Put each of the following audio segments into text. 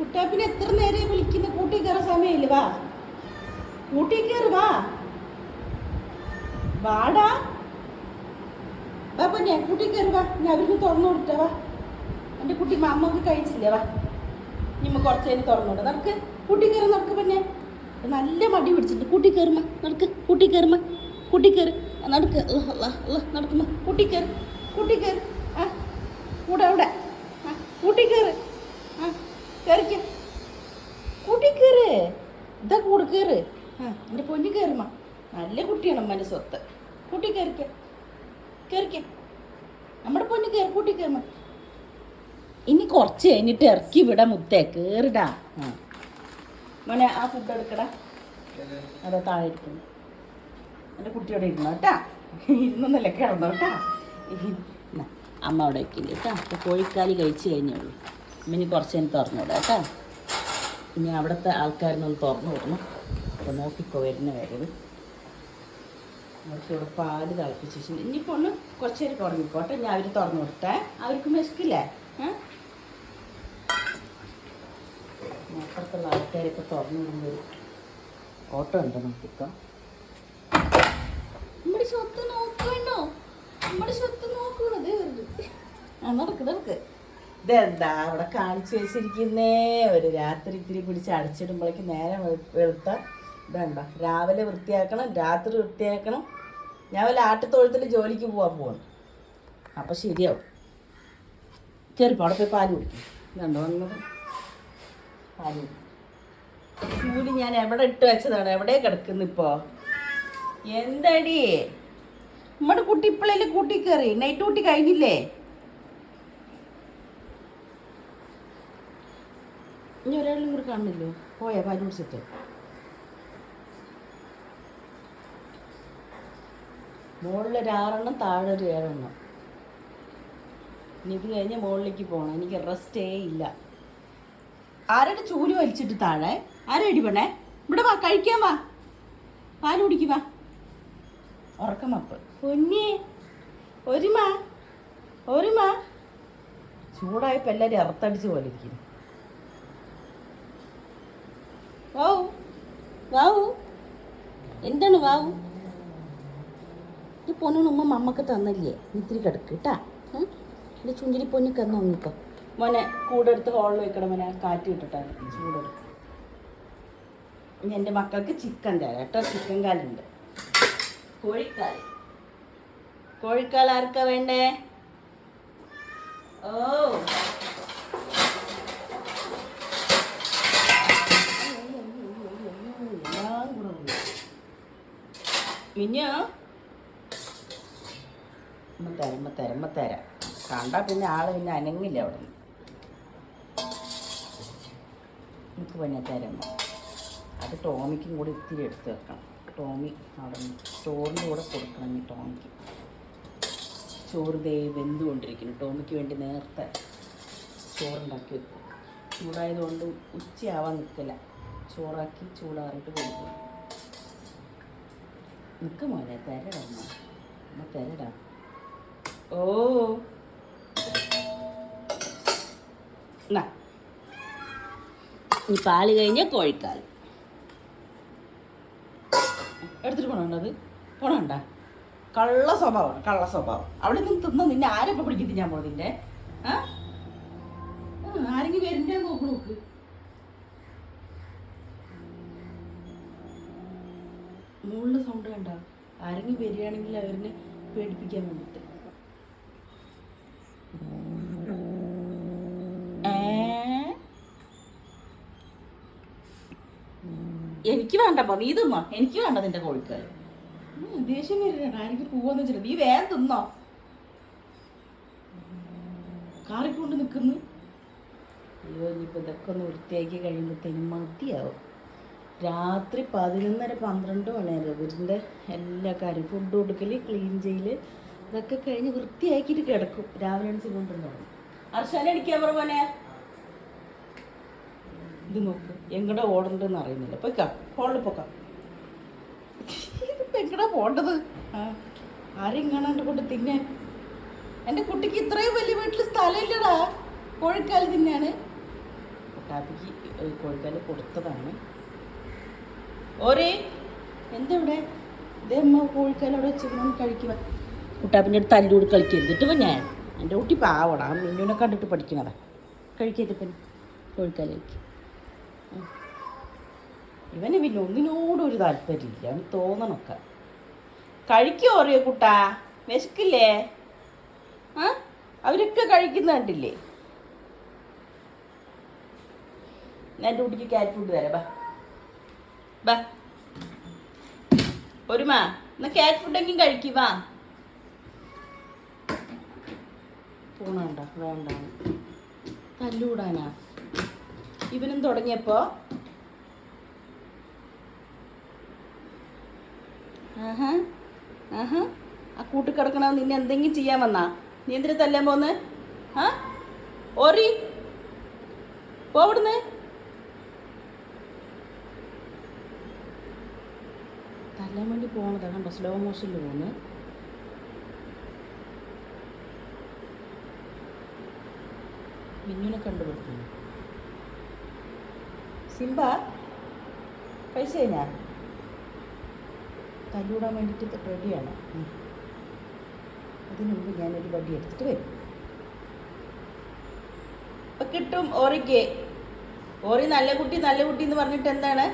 കുട്ടാപ്പിനെ എത്ര നേരെ വിളിക്കുന്ന കൂട്ടി കയറാൻ സമയമില്ല. വാ. കൂട്ടി കയറി വാ. വാടാ. വാ പൊന്നെ കൂട്ടി കയറി വാ. ഞാൻ അവർക്ക് തുറന്നു കൊടുത്താ വാ. എന്റെ കുട്ടി മാമ്മക്ക് കഴിച്ചില്ലേ വാ. ഇമ്മ കുറച്ച് കഴിഞ്ഞ് തുറന്നു കൊടുക്കാം. നടക്ക്. കൂട്ടി കയറി നടക്ക് പിന്നെ. നല്ല മടി പിടിച്ചിട്ട് കൂട്ടി കയറുമ്മ നടക്ക്. കൂട്ടി കയറുമ്മ കൂട്ടി കയറി. നടക്ക്. നടക്കുമ്മ കൂട്ടി കയറി. കൂട്ടി കയറി. ആ കൂടെ അവിടെ. ആ കൂട്ടി കയറി. ആ. കയറിക്ക കൂട്ടി കയറ് ഇതാ കൂടെ കയറ് ആ എന്റെ പൊന്നു കയറുമ നല്ല കുട്ടിയാണ് അമ്മന്റെ സ്വത്ത്. കൂട്ടി കയറിക്ക കയറിക്ക നമ്മുടെ പൊന്നു കയറി കൂട്ടി കയറുമ ഇനി കുറച്ച് കഴിഞ്ഞിട്ട് ഇറക്കി വിട മുത്തേ കയറിടാ ആ. മോനെ ആ ഫുഡ് എടുക്കടാ. അതാ താഴെ ഇരിക്കുന്നു. എന്റെ കുട്ടിയോടെ ഇരുന്നോ കേട്ടാ? ഇരുന്നൊന്നല്ല കിടന്നോ അമ്മ അവിടെ വെക്കില്ല കേട്ടാ? കോഴിക്കാലി കോഴിക്കാലി കഴിഞ്ഞേ കഴിഞ്ഞുള്ളൂ ഇനി കുറച്ച് കഴിഞ്ഞ് തുറന്നുവിടാം കേട്ടോ. ഇനി അവിടുത്തെ ആൾക്കാരൊന്നും തുറന്നു വിടണം. അപ്പോൾ നോക്കിക്കോ വരുന്ന വരവ്. അവർക്ക് ഇവിടെ പാൽ തിളപ്പിച്ച് വെച്ചിട്ടുണ്ട്. ഇനിയിപ്പോൾ ഒന്ന് കുറച്ച് നേരം തുടങ്ങിക്കോട്ടെ. ഞാൻ അവർ തുറന്നു കൊടുത്താൽ അവർക്ക് മെസ്ക്കില്ലേ അപ്പുറത്തുള്ള ആൾക്കാരൊക്കെ തുറന്നു വിടുമ്പോൾ ഓട്ടോ ഉണ്ടോ നോക്കിക്കോ? നമ്മുടെ സ്വത്ത് നോക്കണ്ടോ നമ്മുടെ സ്വത്ത് നോക്കണത് ആ നടക്ക് നടക്ക്. ഇതെന്താ? അവിടെ കാണിച്ചു വെച്ചിരിക്കുന്നേ. ഒരു രാത്രി ഇത്തിരി പിടിച്ച് അടച്ചിടുമ്പോഴേക്ക് നേരം വെളു- വെളുത്ത ഇതുണ്ടോ രാവിലെ വൃത്തിയാക്കണം രാത്രി വൃത്തിയാക്കണം. ഞാൻ വല്ല ആട്ടുതൊഴുത്തിൽ ജോലിക്ക് പോകാൻ പോകുന്നു അപ്പം ശരിയാവും. കയറിപ്പോ അവിടെ പോയി പാൽ കുടിക്കും. ഇതുണ്ടോ വന്നത്? പാൽ കുടിക്കും. ഞാൻ എവിടെ ഇട്ട് വെച്ചതാണ്? എവിടെ കിടക്കുന്നു ഇപ്പോൾ എന്തടി? നമ്മുടെ കുട്ടി ഇപ്പോഴല്ലേ കൂട്ടി കയറി നൈറ്റ് കൂട്ടി കഴിഞ്ഞില്ലേ? ഇനി ഒരാളും കൂടെ കാണില്ലോ പോയാ? പാൽ കുടിച്ചിട്ട് മുകളിലൊരു താഴെ ഒരു ഏഴെണ്ണം. ഇനി ഇത് കഴിഞ്ഞ് മുകളിലേക്ക് പോകണം എനിക്ക് റെസ്റ്റേ ഇല്ല. ആരുടെ ചൂൽ വലിച്ചിട്ട് താഴെ? ആരും വേണേ ഇവിടെ വാ കഴിക്കാൻ വാ. പാൽ കുടിക്കും വാ. ഉറക്കമപ്പ് പൊന്നി ഒരുമ ഒരുമ. ചൂടായപ്പോൾ എല്ലാവരും ഇറത്തടിച്ച് പോലെ ഇരിക്കുന്നു. വാവു വാവു എന്താണ് വാവു ഈ പൊന്നിന് ഉമ്മ മമ്മക്ക് തന്നില്ലേ? ഇത്തിരി കിടക്ക് കേട്ടാ എന്റെ ചുണ്ടിരി പൊന്നു എന്ന് നോങ്ങിക്കോ മോനെ കൂടെടുത്ത് ഹോളിൽ വെക്കണം മോനെ. കാറ്റ് കിട്ടിട്ടാണ് ചൂടെടുത്ത് ഇനി എന്റെ മക്കൾക്ക് ചിക്കൻ തരാം കേട്ടോ. ചിക്കൻ കാലുണ്ട്. കോഴിക്കാൽ കോഴിക്കാൽ ആർക്കാ വേണ്ടേ? ഓ എല്ലാം കൂടെ ഉണ്ട്. മിഞ്ഞോ ഉമ്മ തരാം ഉമ്മ തരാം ഉമ്മ തരാം. കണ്ടാ പിന്നെ ആൾ പിന്നെ അനങ്ങില്ല അവിടെ. നിന്ന് എനിക്ക് പിന്നെ തരാം. അത് ടോമിക്കും കൂടി ഇത്തിരി എടുത്ത് വെക്കണം. ടോമി അവിടെ നിന്ന് ചോറിന്റെ കൂടെ കൊടുക്കണം ഈ ടോമിക്ക്. ചോറ് ദേ വെന്തുകൊണ്ടിരിക്കുന്നു. ടോമിക്ക് വേണ്ടി നേരത്തെ ചോറുണ്ടാക്കി വെക്കും. ചൂടായതുകൊണ്ട് ഉച്ചയാവാൻ നിൽക്കില്ല. ചോറാക്കി ചൂടാറിയിട്ട് കൊടുക്കും നിൽക്ക് മോനെ തരടാ അമ്മ തരടാ. ഓ. എന്നാ ഈ പാൽ കഴിഞ്ഞ കോഴിക്കാൽ എടുത്തിട്ട് പോണുണ്ടത് പോണണ്ട? കള്ള സ്വഭാവമാണ് കള്ള സ്വഭാവം. അവിടെ നിന്ന് തിന്ന നിന്നെ ആരൊക്കെ പിടിക്കും ഞാൻ പോണതിന്റെ ആ, ആരെങ്കിലും വരുന്നേ നോക്ക് നോക്ക്. മുകളിലെ സൗണ്ട് കണ്ട? ആരെങ്കിലും വരികയാണെങ്കിൽ അവരിനെ പേടിപ്പിക്കാൻ വേണ്ടിട്ട്. എനിക്ക് വേണ്ടപ്പോ നീ തിന്നോ? എനിക്ക് വേണ്ട നിന്റെ കോഴിക്കാർ ദേഷ്യം വരികയാണ് ആരെങ്കിലും പോവാന്ന് വെച്ചിട്ട് നീ വേഗം തിന്നോ. കാറിക്കൊണ്ട് നിൽക്കുന്നു. അയ്യോ ഇനിയിപ്പോൾ ഇതൊക്കെ ഒന്ന് വൃത്തിയാക്കി കഴിയുമ്പോഴത്തേനും മതിയാവും. രാത്രി പതിനൊന്നര പന്ത്രണ്ട് വരെ വീടിന്റെ എല്ലാ കാര്യം ഫുഡ് കൊടുക്കൽ ക്ലീൻ ചെയ്യൽ ഇതൊക്കെ കഴിഞ്ഞ് വൃത്തിയാക്കിയിട്ട് കിടക്കും. രാവിലെ എണീച്ച് കൊണ്ടുണ്ടാവും അർഷാന എനിക്ക് അവർ പോലെ ഇത് നോക്ക് എങ്ങടെ ഓടണ്ടെന്ന് അറിയുന്നില്ല. പൊയ്ക്കാം ഹോളിൽ പൊക്കാം. ഇതിപ്പോ എങ്ങടാ പോണ്ടത്? ആ ആരെയും കാണാണ്ട് കൊണ്ട് തിന്നാൻ എന്റെ കുട്ടിക്ക് ഇത്രയും വലിയ വീട്ടിൽ സ്ഥലമില്ലടാ. കോഴിക്കാൽ തിന്നാണ് കുട്ടാപ്പിക്ക് കോഴിക്കാൽ കൊടുത്തതാണ്. ഓരേ. എന്തിവിടെ? ഇതേ അമ്മ കോഴിക്കാൽ അവിടെ വെച്ചിരുന്നു കഴിക്കുക കുട്ടാപ്പിന്റെ അടുത്ത് തല്ലൂട് കളിക്കരുത് എന്നിട്ട് ഞാൻ? എന്റെ കുട്ടി പാവടാ. മിന്നുവിനെ കണ്ടിട്ട് പഠിക്കണതാ. കഴിക്കരുത് പിന്നെ കോഴിക്കാലേക്ക് കഴിക്കും ഇവന് പിന്നെ ഒന്നിനോടും ഒരു താല്പര്യമില്ല. അവന് തോന്നണൊക്കെ. കഴിക്കോ അറിയോ കുട്ടാ? വിശക്കില്ലേ? ആ? അവരൊക്കെ കഴിക്കുന്ന കണ്ടില്ലേ? ഞാൻ എന്റെ കുട്ടിക്ക് ക്യാറ്റ് ഫുഡ് തരാം. ബാ. ബാ. ഒരുമാ എന്നാ കാറ്റ് ഫുഡെങ്കിലും കഴിക്കുക വാ. പോണണ്ട വേണ്ട തല്ലൂടാനാ. ഇവനും തുടങ്ങിയപ്പോ? ആഹാ ആഹാ. ആ കൂട്ടി കിടക്കണ നിന്നെ എന്തെങ്കിലും ചെയ്യാൻ വന്നാ? നീ എന്തിനു തല്ലാൻ പോന്ന്? ആ? ഓറി. പോവിടുന്ന് തല്ലാൻ വേണ്ടി പോകുന്നതാണ് കണ്ടോ സ്ലോ മോഷനിൽ പോകുന്നത് മിന്നുനെ കണ്ടുപിടിക്കുന്നു. സിംബ പൈസ ഞാൻ തല്ലൂടാൻ വേണ്ടിയിട്ട് റെഡിയാണ് അതിന് മുമ്പ് ഞാനൊരു വടി എടുത്തിട്ട് വരും. അപ്പം കിട്ടും ഓറിക്ക്. ഓറി നല്ല കുട്ടി നല്ല കുട്ടി എന്ന് പറഞ്ഞിട്ട് എന്താണ്?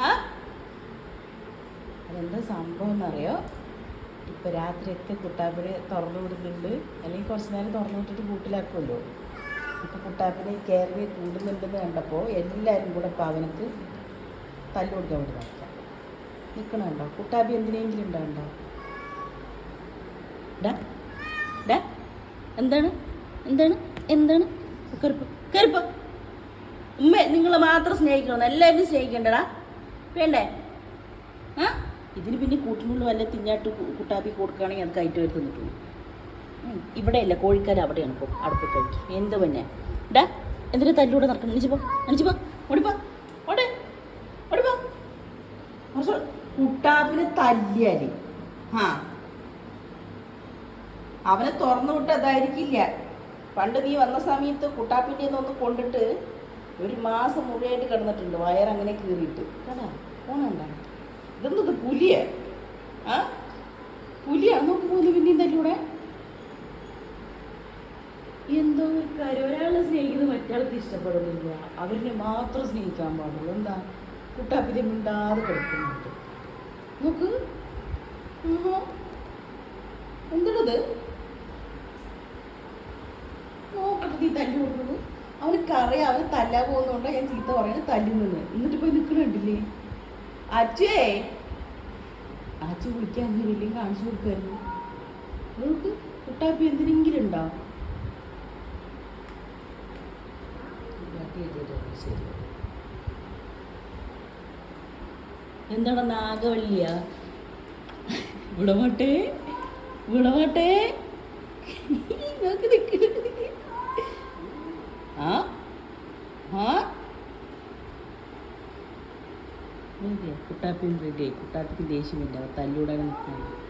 ആ? അതെന്താ സംഭവം എന്നറിയോ? ഇപ്പൊ രാത്രിയൊക്കെ കുട്ടാപ്പിനെ തുറന്നു വിടുന്നുണ്ട്. അല്ലെങ്കിൽ കുറച്ച് നേരം തുറന്നു വിട്ടിട്ട് കൂട്ടിലാക്കുമല്ലോ ഇപ്പൊ കുട്ടാപ്പിനെ കയറി കൂടുന്നുണ്ടെന്ന് കണ്ടപ്പോൾ എല്ലാവരും കൂടെ പാവനക്ക് തല്ലു കൊടുക്കാൻ വേണ്ടി നടക്കാം. നിൽക്കണുണ്ടോ കുട്ടാപ്പി എന്തിനെങ്കിലും ഉണ്ടാകണ്ടോ ഡാ ഡാ എന്താണ്? എന്താണ്? എന്താണ്? കരുപ്പ് കരുപ്പ് ഉമ്മ നിങ്ങൾ മാത്രം സ്നേഹിക്കണമെന്ന് എല്ലാവരും സ്നേഹിക്കണ്ടടാ. വേണ്ടേ? ആ? ഇതിന് പിന്നെ കൂട്ടിനുള്ളിൽ വല്ല തിഞ്ഞാട്ട് കു- കുട്ടാപ്പി കൊടുക്കുകയാണെങ്കിൽ അത് കയറ്റി വരെ തിന്നിട്ടുള്ളൂ ഇവിടെയല്ല കോഴിക്കാൽ അവിടെയാണ് ഇപ്പോൾ അടുപ്പ് കഴിക്കും എന്ത് പിന്നെ? ഡാ എന്തിനാ തല്ലൂടെ നടക്കണം? എണിച്ചിപ്പോ എണിച്ചിപ്പോ ഓടിപ്പോ ഓടെ ഓടിപ്പോ കുട്ടാപ്പിനെ തല്ലിയാൽ. ആ അവനെ തുറന്നു വിട്ട് അതായിരിക്കില്ല. പണ്ട് നീ വന്ന സമയത്ത് കുട്ടാപ്പിന്റെ ഒന്ന് കൊണ്ടിട്ട് ഒരു മാസം മുഴുവനായിട്ട് കിടന്നിട്ടുണ്ട് വയറങ്ങനെ കീറിയിട്ട്. കേട്ടാ പോണണ്ട ഇതെന്തത് പുലിയ? ആ? പുലിയാണ് നോക്ക് പിന്നെ പിന്നെയും തല്ലൂടെ എന്തോ കാര്യം. ഒരാളെ സ്നേഹിക്കുന്നത് മറ്റയാൾക്ക് ഇഷ്ടപ്പെടുന്നില്ല. അവരിനെ മാത്രം സ്നേഹിക്കാൻ പാടുള്ളൂ. എന്താ? കുട്ടാപ്പിനെ മിണ്ടാതെ കിടക്കുന്നുണ്ട് നോക്ക്. എന്താണത് നോക്കട്ടെ നീ തല്ലു കൊടുക്കുന്നത് അവനക്കറിയാം അവർ തല്ലാൻ പോകുന്നതുകൊണ്ടാണ് ഞാൻ ചീത്ത പറയുന്നത്. തല്ലുന്നത് എന്നിട്ട് പോയി നിൽക്കണുണ്ടില്ലേ അച്ഛേ അച്ഛൻ വിളിക്കാൻ അങ്ങനെയില്ലെങ്കിൽ കാണിച്ചു കൊടുക്കായിരുന്നു. നോക്ക് കുട്ടാപ്പി എന്തിനെങ്കിലും ഉണ്ടോ? എന്താണ് നാഗവല്ലിയ വിടമാട്ടെ വിടമാട്ടെ നോക്ക്. ആ ആ. കുട്ടാപ്പിയും റെഡിയായി കുട്ടാപ്പിക്ക് ദേഷ്യമില്ല. അവർ തല്ലൂടാൻ നിൽക്കുകയാണ്.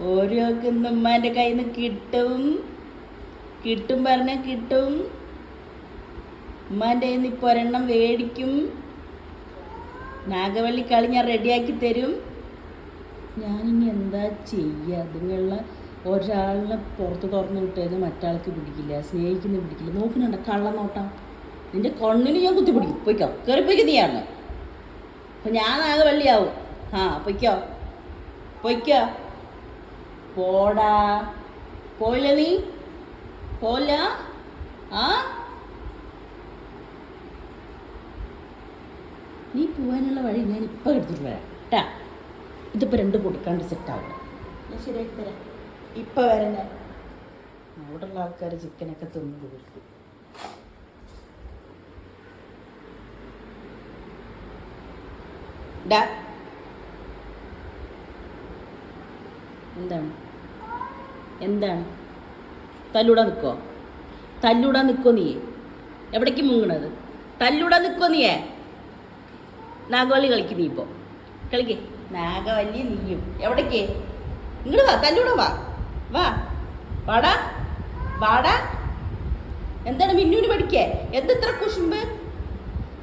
ഓരോ ഉമ്മാന്റെ കയ്യിൽ നിന്ന് കിട്ടും. കിട്ടും പറഞ്ഞാൽ കിട്ടും. ഉമ്മാന്റെ കയ്യിൽ നിന്ന് ഇപ്പോൾ ഒരെണ്ണം മേടിക്കും. നാഗവള്ളി കളി ഞാൻ റെഡിയാക്കി തരും. ഞാനിനി എന്താ ചെയ്യുക അതുങ്ങളുള്ള ഒരാളിനെ പുറത്ത് തുറന്നു വിട്ടത് മറ്റാൾക്ക് പിടിക്കില്ല സ്നേഹിക്കുന്ന പിടിക്കില്ല. നോക്കുന്നുണ്ട്? കള്ളനോട്ടം. നിന്റെ കണ്ണിന് ഞാൻ കുത്തി പിടിക്കും പൊയ്ക്കോ കയറി പൊയ്ക്കോ നീയാണ് അപ്പം ഞാൻ വള്ളിയാവും. ആ പൊയ്ക്കോ പൊയ്ക്കോ പോടാ. പോയില്ല നീ? പോല ആ? നീ പോകാനുള്ള വഴി ഞാൻ ഇപ്പം എടുത്തിട്ട് വരാം. കേട്ടാ ഇതിപ്പോൾ രണ്ട് കൊടുക്കാണ്ട് സെറ്റാവും ഞാൻ ശരിയാക്കി തരാം. ഇപ്പം വരുന്നേ. ഞാൻ അവിടെയുള്ള ആൾക്കാർ ചിക്കനൊക്കെ തിന്നു തീർക്കും. എന്താണ്? എന്താണ്? തല്ലൂടാ നിൽക്കോ തല്ലൂടാ നിൽക്കോ നീ? എവിടേക്ക് മുങ്ങണത്? തല്ലൂടാ നിൽക്കോ നീയേ നാഗവല്ലി കളിക്കും നീ ഇപ്പോൾ കളിക്കേ. നാഗവല്ലി നീയും. എവിടേക്ക്? ഇങ്ങോട്ട് വാ തല്ലൂടാ വാ. വാ. വാടാ. വാടാ. എന്താണ് മിന്നുവിന് പഠിക്കേ? എന്തെത്ര കുശുമ്പ്?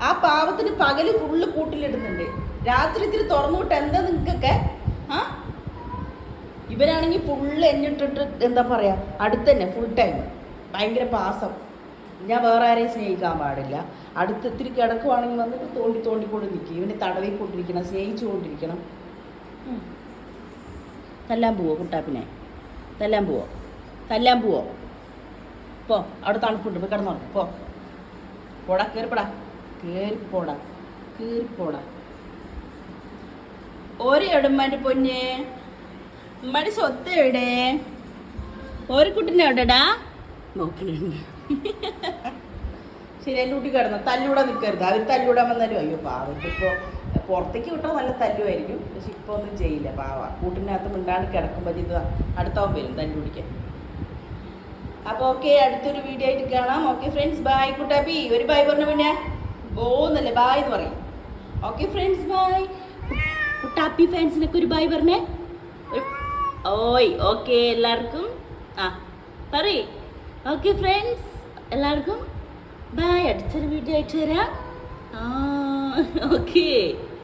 ആ പാവത്തിന് പകൽ ഫുള്ള് കൂട്ടിലിടുന്നുണ്ട്. രാത്രി ഇത്തിരി തുറന്നു വിട്ട് എന്താ നിങ്ങൾക്കൊക്കെ? ആ? ഇവരാണെങ്കിൽ ഫുള്ള് എന്നിട്ടിട്ട് എന്താ പറയാ? അടുത്ത് തന്നെ ഫുൾ ടൈം ഭയങ്കര പാസം. ഞാൻ വേറെ ആരെയും സ്നേഹിക്കാൻ പാടില്ല. അടുത്ത് ഇത്തിരി കിടക്കുവാണെങ്കിൽ വന്നിട്ട് തോണ്ടി തോണ്ടിക്കൊണ്ട് നിൽക്കും ഇവനെ തടവിക്കൊണ്ടിരിക്കണം സ്നേഹിച്ചുകൊണ്ടിരിക്കണം. തല്ലാൻ പോവോ കുട്ടാപ്പിനെ? തല്ലാൻ പോവോ തല്ലാൻ പോവോ പോ അവിടെ തണുപ്പുണ്ട് പോയി കിടന്നോ പോ. പോടാ കയറിപ്പോടാ കയറിപ്പോടാ കീറിപ്പോടാ ഒരു എവിടുമ്മാന്റെ പൊന്നെ? ഉമ്മാടി സ്വത്ത് എവിടെ? ഒരു കുട്ടിനെ എവിടെടാ? നോക്കണുണ്ട്. ശരി എന്റെ കുട്ടി കിടന്നു. തല്ലൂടെ നിൽക്കരുത് അവർ തല്ലൂടാൻ വന്നാലും അയ്യോ പാവത്തിപ്പോൾ പുറത്തേക്ക് വിട്ടാൽ നല്ല തല്ലുമായിരിക്കും. പക്ഷെ ഇപ്പോൾ ഒന്നും ചെയ്യില്ല. പാവ. കൂട്ടിനകത്ത് മിണ്ടാണ്ട് കിടക്കുമ്പോൾ ഇത് അടുത്തവൻ വരും തല്ലു പിടിക്കാൻ. അപ്പോൾ ഓക്കെ അടുത്തൊരു വീഡിയോ ആയിട്ട് കാണാം. Okay friends bye Kuttappi. ഒരു ബായ് പറഞ്ഞ പിന്നെ? പോന്നല്ലേ ബായ് എന്ന് പറയും. ഓക്കെ ഫ്രണ്ട്സ് ബായ് കുട്ടാപ്പി ഫാൻസിനൊക്കെ ഒരു ബായ് പറഞ്ഞേ. ഓയ് ഓക്കെ എല്ലാവർക്കും. ആ പറയേ. ഓക്കെ ഫ്രണ്ട്സ് എല്ലാവർക്കും. ബായ് അടുത്തൊരു വീഡിയോ ആയിട്ട് വരാം. ഓക്കെ.